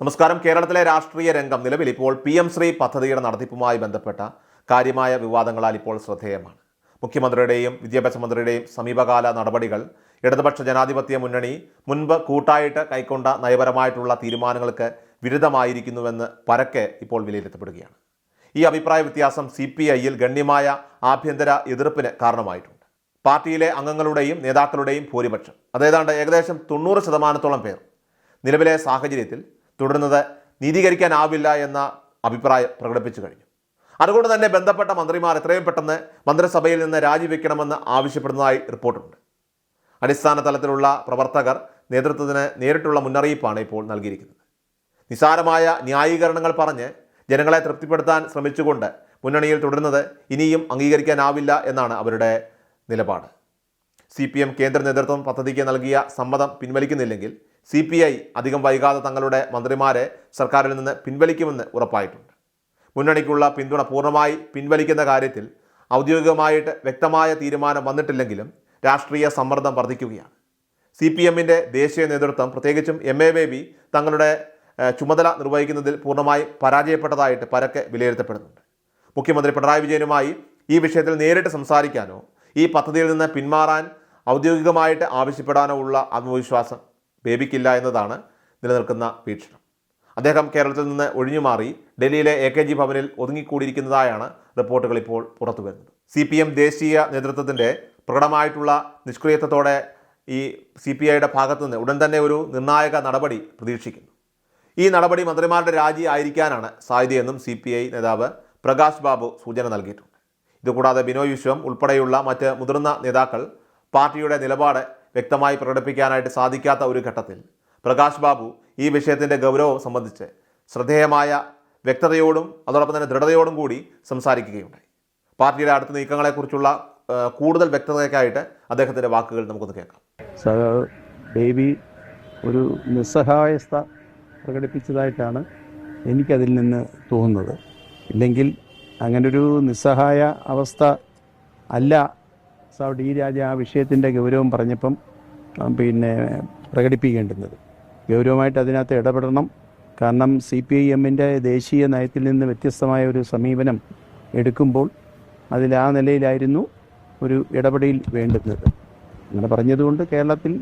നമസ്കാരം. കേരളത്തിലെ രാഷ്ട്രീയ രംഗം നിലവിൽ ഇപ്പോൾ പി എം ശ്രീ പദ്ധതിയുടെ നടത്തിപ്പുമായി ബന്ധപ്പെട്ട കാര്യമായ വിവാദങ്ങളാൽ ഇപ്പോൾ ശ്രദ്ധേയമാണ്. മുഖ്യമന്ത്രിയുടെയും വിദ്യാഭ്യാസ മന്ത്രിയുടെയും സമീപകാല നടപടികൾ ഇടതുപക്ഷ ജനാധിപത്യ മുന്നണി മുൻപ് കൂട്ടായിട്ട് കൈക്കൊണ്ട നയപരമായിട്ടുള്ള തീരുമാനങ്ങൾക്ക് വിരുദ്ധമായിരിക്കുന്നുവെന്ന് പരക്കെ ഇപ്പോൾ വിലയിരുത്തപ്പെടുകയാണ്. ഈ അഭിപ്രായ വ്യത്യാസം സി പി ഐയിൽ ഗണ്യമായ ആഭ്യന്തര എതിർപ്പിന് കാരണമായിട്ടുണ്ട്. പാർട്ടിയിലെ അംഗങ്ങളുടെയും നേതാക്കളുടെയും ഭൂരിപക്ഷം അതേതാണ്ട് ഏകദേശം തൊണ്ണൂറ് ശതമാനത്തോളം പേർ നിലവിലെ സാഹചര്യത്തിൽ തുടരുന്നത് നീതീകരിക്കാനാവില്ല എന്ന അഭിപ്രായം പ്രകടിപ്പിച്ചു കഴിഞ്ഞു. അതുകൊണ്ട് തന്നെ ബന്ധപ്പെട്ട മന്ത്രിമാർ എത്രയും പെട്ടെന്ന് മന്ത്രിസഭയിൽ നിന്ന് രാജിവെക്കണമെന്ന് ആവശ്യപ്പെടുന്നതായി റിപ്പോർട്ടുണ്ട്. അടിസ്ഥാന തലത്തിലുള്ള പ്രവർത്തകർ നേതൃത്വത്തിന് നേരിട്ടുള്ള മുന്നറിയിപ്പാണ് ഇപ്പോൾ നൽകിയിരിക്കുന്നത്. നിസാരമായ ന്യായീകരണങ്ങൾ പറഞ്ഞ് ജനങ്ങളെ തൃപ്തിപ്പെടുത്താൻ ശ്രമിച്ചുകൊണ്ട് മുന്നണിയിൽ തുടരുന്നത് ഇനിയും അംഗീകരിക്കാനാവില്ല എന്നാണ് അവരുടെ നിലപാട്. സി കേന്ദ്ര നേതൃത്വം പദ്ധതിക്ക് നൽകിയ സമ്മതം പിൻവലിക്കുന്നില്ലെങ്കിൽ സി പി ഐ അധികം വൈകാതെ തങ്ങളുടെ മന്ത്രിമാരെ സർക്കാരിൽ നിന്ന് പിൻവലിക്കുമെന്ന് ഉറപ്പായിട്ടുണ്ട്. മുന്നണിക്കുള്ള പിന്തുണ പൂർണമായി പിൻവലിക്കുന്ന കാര്യത്തിൽ ഔദ്യോഗികമായിട്ട് വ്യക്തമായ തീരുമാനം വന്നിട്ടില്ലെങ്കിലും രാഷ്ട്രീയ സമ്മർദ്ദം വർദ്ധിക്കുകയാണ്. സി പി എമ്മിന്റെ ദേശീയ നേതൃത്വം പ്രത്യേകിച്ചും എം എ ബേബി തങ്ങളുടെ ചുമതല നിർവഹിക്കുന്നതിൽ പൂർണമായി പരാജയപ്പെട്ടതായിട്ട് പരക്കെ വിലയിരുത്തപ്പെടുന്നുണ്ട്. മുഖ്യമന്ത്രി പിണറായി വിജയനുമായി ഈ വിഷയത്തിൽ നേരിട്ട് സംസാരിക്കാനോ ഈ പദ്ധതിയിൽ നിന്ന് പിന്മാറാൻ ഔദ്യോഗികമായിട്ട് ആവശ്യപ്പെടാനോ ഉള്ള ആത്മവിശ്വാസം ബേബിക്കില്ല എന്നതാണ് നിലനിൽക്കുന്ന വീക്ഷണം. അദ്ദേഹം കേരളത്തിൽ നിന്ന് ഒഴിഞ്ഞുമാറി ഡൽഹിയിലെ എ കെ ജി ഭവനിൽ ഒതുങ്ങിക്കൂടിയിരിക്കുന്നതായാണ് റിപ്പോർട്ടുകൾ ഇപ്പോൾ പുറത്തു വരുന്നത്. സി പി എം ദേശീയ നേതൃത്വത്തിന്റെ പ്രകടമായിട്ടുള്ള നിഷ്ക്രിയത്വത്തോടെ ഈ സി പി ഐയുടെ ഭാഗത്തുനിന്ന് ഉടൻ തന്നെ ഒരു നിർണായക നടപടി പ്രതീക്ഷിക്കുന്നു. ഈ നടപടി മന്ത്രിമാരുടെ രാജി ആയിരിക്കാനാണ് സാധ്യതയെന്നും സി പി ഐ നേതാവ് പ്രകാശ് ബാബു സൂചന നൽകിയിട്ടുണ്ട്. ഇതുകൂടാതെ ബിനോയ് വിശ്വം ഉൾപ്പെടെയുള്ള മറ്റ് മുതിർന്ന നേതാക്കൾ പാർട്ടിയുടെ നിലപാട് വ്യക്തമായി പ്രകടിപ്പിക്കാനായിട്ട് സാധിക്കാത്ത ഒരു ഘട്ടത്തിൽ. പ്രകാശ് ബാബു ഈ വിഷയത്തിന്റെ ഗൗരവം സംബന്ധിച്ച് ശ്രദ്ധേയമായ വ്യക്തതയോടും അതോടൊപ്പം തന്നെ ദൃഢതയോടും കൂടി സംസാരിക്കുകയുണ്ടായി. പാർട്ടിയുടെ അടുത്ത നീക്കങ്ങളെക്കുറിച്ചുള്ള കൂടുതൽ വ്യക്തതയ്ക്കായിട്ട് അദ്ദേഹത്തിന്റെ വാക്കുകൾ നമുക്കൊന്ന് കേൾക്കാം. ബേബി ഒരു നിസ്സഹായസ്ഥ പ്രകടിപ്പിച്ചതായിട്ടാണ് എനിക്കതിൽ നിന്ന് തോന്നുന്നത്. ഇല്ലെങ്കിൽ അങ്ങനൊരു നിസ്സഹായ അവസ്ഥ അല്ല സൗദി രാജ ആ വിഷയത്തിന്റെ ഗൗരവം പറഞ്ഞപ്പം പിന്നെ പ്രകടിപ്പിക്കേണ്ടുന്നത്. ഗൗരവമായിട്ട് അതിനകത്ത് ഇടപെടണം. കാരണം സി പി ഐ എമ്മിന്റെ ദേശീയ നയത്തിൽ നിന്ന് വ്യത്യസ്തമായ ഒരു സമീപനം എടുക്കുമ്പോൾ അതിൽ ആ നിലയിലായിരുന്നു ഒരു ഇടപെടൽ വേണ്ടുന്നത്. അങ്ങനെ പറഞ്ഞതുകൊണ്ട് കേരളത്തിൽ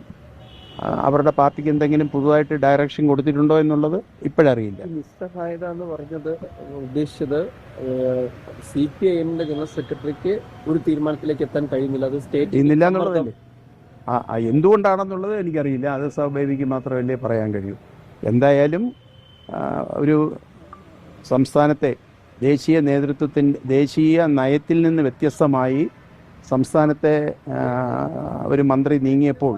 അവരുടെ പാർട്ടിക്ക് എന്തെങ്കിലും പുതുതായിട്ട് ഡയറക്ഷൻ കൊടുത്തിട്ടുണ്ടോ എന്നുള്ളത് ഇപ്പോഴറിയില്ല. നിസ്സഹായത എന്ന് പറഞ്ഞത് ഉദ്ദേശിച്ചത് സി പി ഐ എമ്മിന്റെ ജനറൽ സെക്രട്ടറിക്ക് ഒരു തീരുമാനത്തിലേക്ക് എത്താൻ കഴിയുന്നില്ല. അത് സ്റ്റേറ്റ് ഇന്നില്ല എന്നുള്ളതല്ലേ? ആ എന്തുകൊണ്ടാണെന്നുള്ളത് എനിക്കറിയില്ല. അത് സൗബേബിക്ക് മാത്രമല്ലേ പറയാൻ കഴിയൂ. എന്തായാലും ഒരു സംസ്ഥാനത്തെ ദേശീയ നേതൃത്വത്തിന്റെ ദേശീയ നയത്തിൽ നിന്ന് വ്യത്യസ്തമായി സംസ്ഥാനത്തെ ഒരു മന്ത്രി നീങ്ങിയപ്പോൾ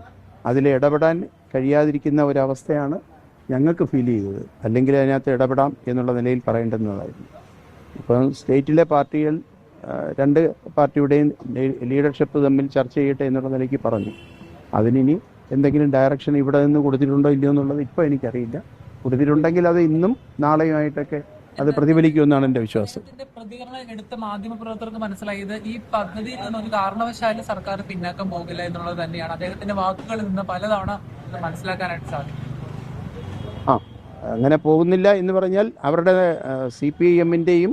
അതിൽ ഇടപെടാൻ കഴിയാതിരിക്കുന്ന ഒരവസ്ഥയാണ് ഞങ്ങൾക്ക് ഫീൽ ചെയ്തത്. അല്ലെങ്കിൽ അതിനകത്ത് ഇടപെടാം എന്നുള്ള നിലയിൽ പറയേണ്ടുന്നതായിരുന്നു. ഇപ്പം സ്റ്റേറ്റിലെ പാർട്ടികൾ രണ്ട് പാർട്ടിയുടെയും ലീഡർഷിപ്പ് തമ്മിൽ ചർച്ച ചെയ്യട്ടെ എന്നുള്ള നിലയ്ക്ക് പറഞ്ഞു. അതിനി എന്തെങ്കിലും ഡയറക്ഷൻ ഇവിടെ നിന്ന് കൊടുത്തിട്ടുണ്ടോ ഇല്ലയോ എന്നുള്ളത് ഇപ്പോൾ എനിക്കറിയില്ല. കൊടുത്തിട്ടുണ്ടെങ്കിൽ അത് ഇന്നും നാളെയുമായിട്ടൊക്കെ അത് പ്രതിഫലിക്കുമെന്നാണ് എന്റെ വിശ്വാസം. പ്രതികരണം എടുത്ത മാധ്യമപ്രവർത്തകർക്ക് മനസ്സിലായത് ഈ പദ്ധതിയിൽ നിന്ന് ഒരു കാരണവശാലും സർക്കാർ പിന്നാക്കം പോകില്ല എന്നുള്ളത് തന്നെയാണ്. അദ്ദേഹത്തിന്റെ വാക്കുകളിൽ നിന്ന് പലതവണ മനസ്സിലാക്കാനായിട്ട് സാധിക്കും. അങ്ങനെ പോകുന്നില്ല എന്ന് പറഞ്ഞാൽ അവരുടെ സി പി ഐ എമ്മിന്റെയും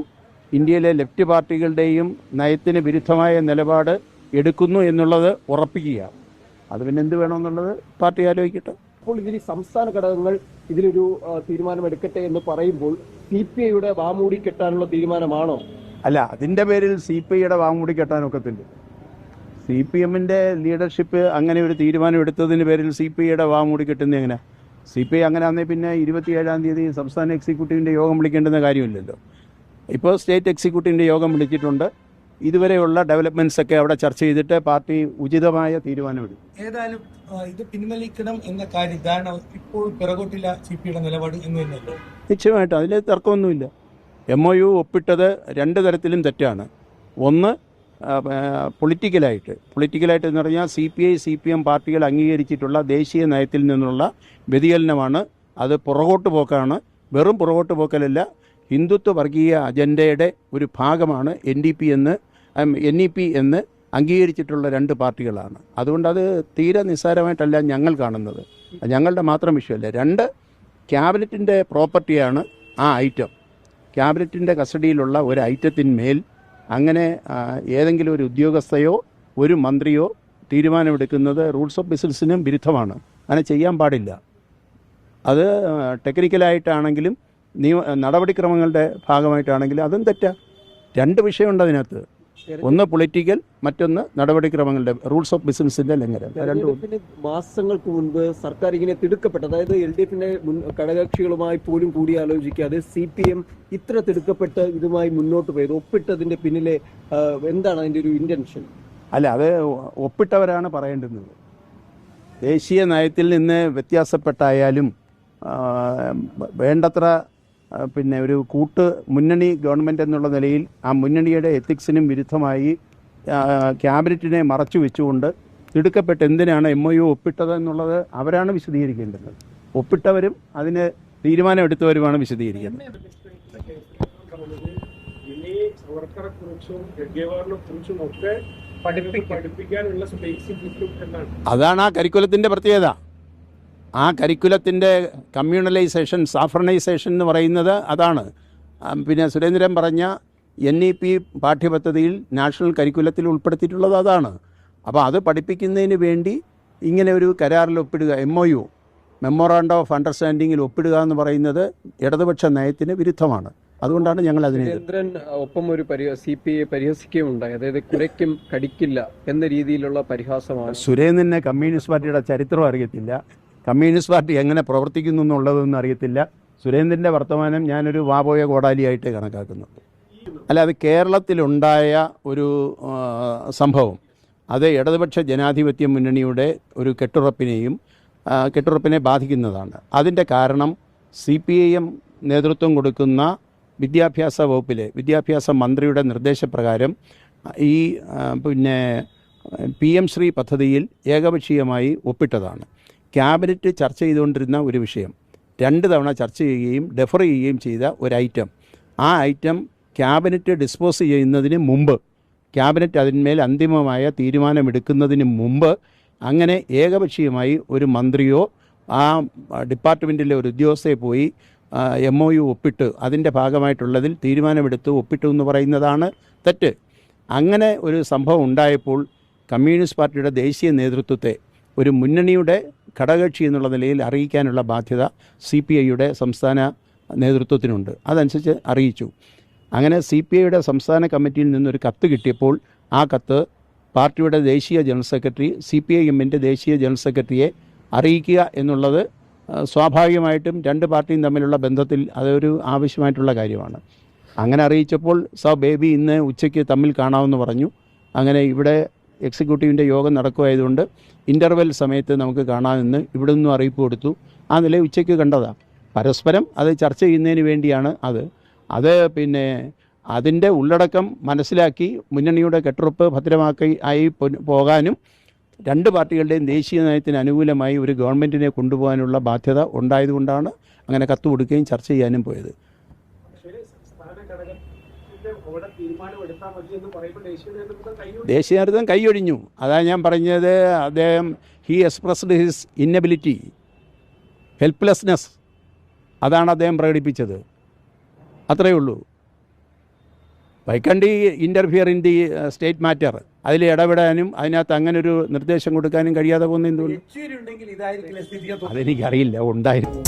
ഇന്ത്യയിലെ ലെഫ്റ്റ് പാർട്ടികളുടെയും നയത്തിന് വിരുദ്ധമായ നിലപാട് എടുക്കുന്നു എന്നുള്ളത് ഉറപ്പിക്കുക അത് പിന്നെ എന്ത് വേണമെന്നുള്ളത് പാർട്ടി ആലോചിക്കട്ടെ. അപ്പോൾ ഇതിൽ സംസ്ഥാന ഘടകങ്ങൾ ഇതിലൊരു തീരുമാനമെടുക്കട്ടെ എന്ന് പറയുമ്പോൾ സി പി ഐയുടെ വാമൂടി കെട്ടാനുള്ള തീരുമാനമാണോ? അല്ല അതിന്റെ പേരിൽ സി പി ഐയുടെ വാമൂടി കെട്ടാനൊക്കത്തില്ല സി പി എമ്മിന്റെ ലീഡർഷിപ്പ് അങ്ങനെ ഒരു തീരുമാനം എടുത്തതിന് പേരിൽ സി പി ഐയുടെ വാമൂടി കെട്ടുന്നത് എങ്ങനെ സി പി ഐ അങ്ങനെ ആണെങ്കിൽ പിന്നെ ഇരുപത്തിയേഴാം തീയതി സംസ്ഥാന എക്സിക്യൂട്ടീവിന്റെ യോഗം വിളിക്കേണ്ടുന്ന കാര്യമില്ലല്ലോ. ഇപ്പോൾ സ്റ്റേറ്റ് എക്സിക്യൂട്ടീവിന്റെ യോഗം വിളിച്ചിട്ടുണ്ട്. ഇതുവരെയുള്ള ഡെവലപ്മെന്റ്സ് ഒക്കെ അവിടെ ചർച്ച ചെയ്തിട്ട് പാർട്ടി ഉചിതമായ തീരുമാനമെടുക്കും. ഏതായാലും ഇത് പിൻവലിക്കണം എന്ന കാര്യം കാരണം ഇപ്പോൾ പിറകോട്ടില്ല സി പിയുടെ നിലപാട് എന്ന് തന്നെയല്ലേ? നിശ്ചയമായിട്ടും അതിൽ തർക്കമൊന്നുമില്ല. എം ഒ യു ഒപ്പിട്ടത് രണ്ട് തരത്തിലും തെറ്റാണ്. ഒന്ന് പൊളിറ്റിക്കലായിട്ട് പൊളിറ്റിക്കലായിട്ട് എന്ന് പറഞ്ഞാൽ C P I C P M പാർട്ടികൾ അംഗീകരിച്ചിട്ടുള്ള ദേശീയ നയത്തിൽ നിന്നുള്ള വ്യതിചലനമാണ്. അത് പുറകോട്ട് പോക്കാണ്. വെറും പുറകോട്ട് പോക്കലല്ല. ഹിന്ദുത്വ വർഗീയ അജണ്ടയുടെ ഒരു ഭാഗമാണ് എൻ ഡി പി എന്ന് എൻ ഇ പി എന്ന് അംഗീകരിച്ചിട്ടുള്ള രണ്ട് പാർട്ടികളാണ്. അതുകൊണ്ട് അത് തീരെ നിസ്സാരമായിട്ടല്ല ഞങ്ങൾ കാണുന്നത്. ഞങ്ങളുടെ മാത്രം വിഷയമല്ല. രണ്ട് ക്യാബിനറ്റിന്റെ പ്രോപ്പർട്ടിയാണ് ആ ഐറ്റം. ക്യാബിനറ്റിന്റെ കസ്റ്റഡിയിലുള്ള ഒരു ഐറ്റത്തിന്മേൽ അങ്ങനെ ഏതെങ്കിലും ഒരു ഉദ്യോഗസ്ഥയോ ഒരു മന്ത്രിയോ തീരുമാനമെടുക്കുന്നത് റൂൾസ് ഓഫ് ബിസിനസ്സിനും വിരുദ്ധമാണ്. അങ്ങനെ ചെയ്യാൻ പാടില്ല. അത് ടെക്നിക്കലായിട്ടാണെങ്കിലും നിയമ നടപടിക്രമങ്ങളുടെ ഭാഗമായിട്ടാണെങ്കിൽ അതും തെറ്റാ. രണ്ട് വിഷയമുണ്ട് അതിനകത്ത്. ഒന്ന് പൊളിറ്റിക്കൽ മറ്റൊന്ന് നടപടിക്രമങ്ങളുടെ റൂൾസ് ഓഫ് ബിസിനസിന്റെ ലംഘനം. മാസങ്ങൾക്ക് മുൻപ് സർക്കാർ ഇങ്ങനെ തിടുക്കപ്പെട്ട അതായത് എൽ ഡി എഫിന്റെ ഘടകകക്ഷികളുമായി പോലും കൂടിയാലോചിക്കാതെ സി പി എം ഇത്ര തിടുക്കപ്പെട്ട് ഇതുമായി മുന്നോട്ട് പോയത് ഒപ്പിട്ടതിന്റെ പിന്നിലെ എന്താണ് അതിന്റെ ഒരു ഇന്റൻഷൻ അല്ല അത് ഒപ്പിട്ടവരാണ് പറയേണ്ടുന്നത്. ദേശീയ നയത്തിൽ നിന്ന് വ്യത്യാസപ്പെട്ടായാലും വേണ്ടത്ര പിന്നെ ഒരു കൂട്ട് മുന്നണി ഗവൺമെന്റ് എന്നുള്ള നിലയിൽ ആ മുന്നണിയുടെ എത്തിക്സിനും വിരുദ്ധമായി ക്യാബിനറ്റിനെ മറച്ചു വെച്ചുകൊണ്ട് തിടുക്കപ്പെട്ട് എന്തിനാണ് എം ഒ യു ഒപ്പിട്ടത് എന്നുള്ളത് അവരാണ് വിശദീകരിക്കേണ്ടത്. ഒപ്പിട്ടവരും അതിന് തീരുമാനമെടുത്തവരുമാണ് വിശദീകരിക്കേണ്ടത്. ഇനി അവർക്കറെ കുറിച്ചും ഗഡ്ഗേവാറിനെ കുറിച്ചും ഒക്കെ പഠിപ്പിക്കാനുള്ള സ്പേസ് കിട്ടും എന്നാണ്. അതാണ് ആ കരിക്കുലത്തിന്റെ പ്രത്യേകത. ആ കരിക്കുലത്തിന്റെ കമ്മ്യൂണലൈസേഷൻ സാഫ്രണൈസേഷൻ എന്ന് പറയുന്നത് അതാണ്. പിന്നെ സുരേന്ദ്രൻ പറഞ്ഞ എൻ ഇ പി പാഠ്യപദ്ധതിയിൽ നാഷണൽ കരിക്കുലത്തിൽ ഉൾപ്പെടുത്തിയിട്ടുള്ളത് അതാണ്. അപ്പോൾ അത് പഠിപ്പിക്കുന്നതിന് വേണ്ടി ഇങ്ങനെ ഒരു കരാറിൽ ഒപ്പിടുക M O U memorandum of അണ്ടർസ്റ്റാൻഡിങ്ങിൽ ഒപ്പിടുക എന്ന് പറയുന്നത് ഇടതുപക്ഷ നയത്തിന് വിരുദ്ധമാണ്. അതുകൊണ്ടാണ് ഞങ്ങൾ അതിനെ ചന്ദ്രൻ സുരേന്ദ്രൻ ഒപ്പം ഒരു സി പി ഐ പരിഹസിക്കുകയുണ്ടായി. അതായത് കുരയ്ക്കും കടിക്കില്ല എന്ന രീതിയിലുള്ള പരിഹാസമാണ്. സുരേന്ദ്രനെ കമ്മ്യൂണിസ്റ്റ് പാർട്ടിയുടെ ചരിത്രം അറിയത്തില്ല. കമ്മ്യൂണിസ്റ്റ് പാർട്ടി എങ്ങനെ പ്രവർത്തിക്കുന്നു എന്നുള്ളതൊന്നും അറിയത്തില്ല. സുരേന്ദ്രന്റെ വർത്തമാനം ഞാനൊരു വാപോയ കോടാലിയായിട്ട് കണക്കാക്കുന്നു. അല്ല അത് കേരളത്തിലുണ്ടായ ഒരു സംഭവം. അത് ഇടതുപക്ഷ ജനാധിപത്യ മുന്നണിയുടെ ഒരു കെട്ടുറപ്പിനെയും കെട്ടുറപ്പിനെ ബാധിക്കുന്നതാണ്. അതിന്റെ കാരണം സി പി ഐ എം നേതൃത്വം കൊടുക്കുന്ന വിദ്യാഭ്യാസ വകുപ്പിലെ വിദ്യാഭ്യാസ മന്ത്രിയുടെ നിർദ്ദേശപ്രകാരം ഈ പിന്നെ പി എം ശ്രീ പദ്ധതിയിൽ ഏകപക്ഷീയമായി ഒപ്പിട്ടതാണ്. ക്യാബിനറ്റ് ചർച്ച ചെയ്തുകൊണ്ടിരുന്ന ഒരു വിഷയം. രണ്ട് തവണ ചർച്ച ചെയ്യുകയും ഡെഫർ ചെയ്യുകയും ചെയ്ത ഒരു ഐറ്റം ആ ഐറ്റം ക്യാബിനറ്റ് ഡിസ്പോസ് ചെയ്യുന്നതിന് മുമ്പ് ക്യാബിനറ്റ് അതിന്മേൽ അന്തിമമായ തീരുമാനമെടുക്കുന്നതിന് മുമ്പ് അങ്ങനെ ഏകപക്ഷീയമായി ഒരു മന്ത്രിയോ ആ ഡിപ്പാർട്ട്മെന്റിലെ ഒരു ഉദ്യോഗസ്ഥയെ പോയി എം ഒ യു ഒപ്പിട്ട് അതിന്റെ ഭാഗമായിട്ടുള്ളതിൽ തീരുമാനമെടുത്ത് ഒപ്പിട്ടു എന്ന് പറയുന്നതാണ് തെറ്റ്. അങ്ങനെ ഒരു സംഭവം ഉണ്ടായപ്പോൾ കമ്മ്യൂണിസ്റ്റ് പാർട്ടിയുടെ ദേശീയ നേതൃത്വത്തെ ഒരു മുന്നണിയുടെ ഘടകകക്ഷി എന്നുള്ള നിലയിൽ അറിയിക്കാനുള്ള ബാധ്യത സി പി ഐയുടെ സംസ്ഥാന നേതൃത്വത്തിനുണ്ട്. അതനുസരിച്ച് അറിയിച്ചു. അങ്ങനെ സി പി ഐയുടെ സംസ്ഥാന കമ്മിറ്റിയിൽ നിന്നൊരു കത്ത് കിട്ടിയപ്പോൾ ആ കത്ത് പാർട്ടിയുടെ ദേശീയ general secretary C P I എമ്മിന്റെ ദേശീയ ജനറൽ സെക്രട്ടറിയെ അറിയിക്കുക എന്നുള്ളത് സ്വാഭാവികമായിട്ടും രണ്ട് പാർട്ടിയും തമ്മിലുള്ള ബന്ധത്തിൽ അതൊരു ആവശ്യമായിട്ടുള്ള കാര്യമാണ്. അങ്ങനെ അറിയിച്ചപ്പോൾ സ ബേബി ഇന്ന് ഉച്ചയ്ക്ക് തമ്മിൽ കാണാമെന്ന് പറഞ്ഞു. അങ്ങനെ ഇവിടെ എക്സിക്യൂട്ടീവിന്റെ യോഗം നടക്കുമായതുകൊണ്ട് ഇന്റർവെൽ സമയത്ത് നമുക്ക് കാണാമെന്ന് ഇവിടെ നിന്നും അറിയിപ്പ് കൊടുത്തു. ആ നില ഉച്ചയ്ക്ക് കണ്ടതാണ് പരസ്പരം അത് ചർച്ച ചെയ്യുന്നതിന് വേണ്ടിയാണ് അത്. അത് പിന്നെ അതിന്റെ ഉള്ളടക്കം മനസ്സിലാക്കി മുന്നണിയുടെ കെട്ടുറപ്പ് ഭദ്രമാക്കി ആയി പോകാനും രണ്ട് പാർട്ടികളുടെയും ദേശീയ നയത്തിന് അനുകൂലമായി ഒരു ഗവൺമെന്റിനെ കൊണ്ടുപോകാനുള്ള ബാധ്യത ഉണ്ടായതുകൊണ്ടാണ് അങ്ങനെ കത്ത് കൊടുക്കുകയും ചർച്ച ചെയ്യാനും പോയത് പക്ഷേ സംസ്ഥാന ഘടകത്തിന്റെ അവിടെ തീരുമാനം എടുത്താൽ മതി എന്ന് പറയുമ്പോൾ ദേശീയ നേതൃത്വം കൈയൊഴിഞ്ഞു അതാണ് ഞാൻ പറഞ്ഞത് അദ്ദേഹം he expressed his inability helplessness അതാണ് അദ്ദേഹം പ്രകടിപ്പിച്ചത്. അത്രയേ ഉള്ളൂ. Why can't he interfere in the state matter അതിൽ ഇടപെടാനും അതിനകത്ത് അങ്ങനെ ഒരു നിർദ്ദേശം കൊടുക്കാനും കഴിയാതെ പോകുന്ന എന്തുകൊണ്ട്? അതെനിക്കറിയില്ല ഉണ്ടായിരുന്നു.